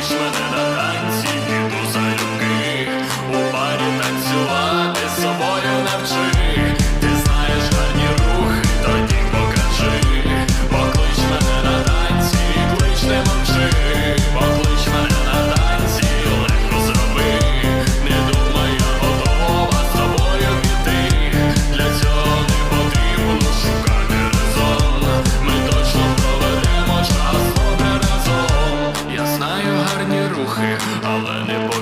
Englishman. Рухи, але не покажу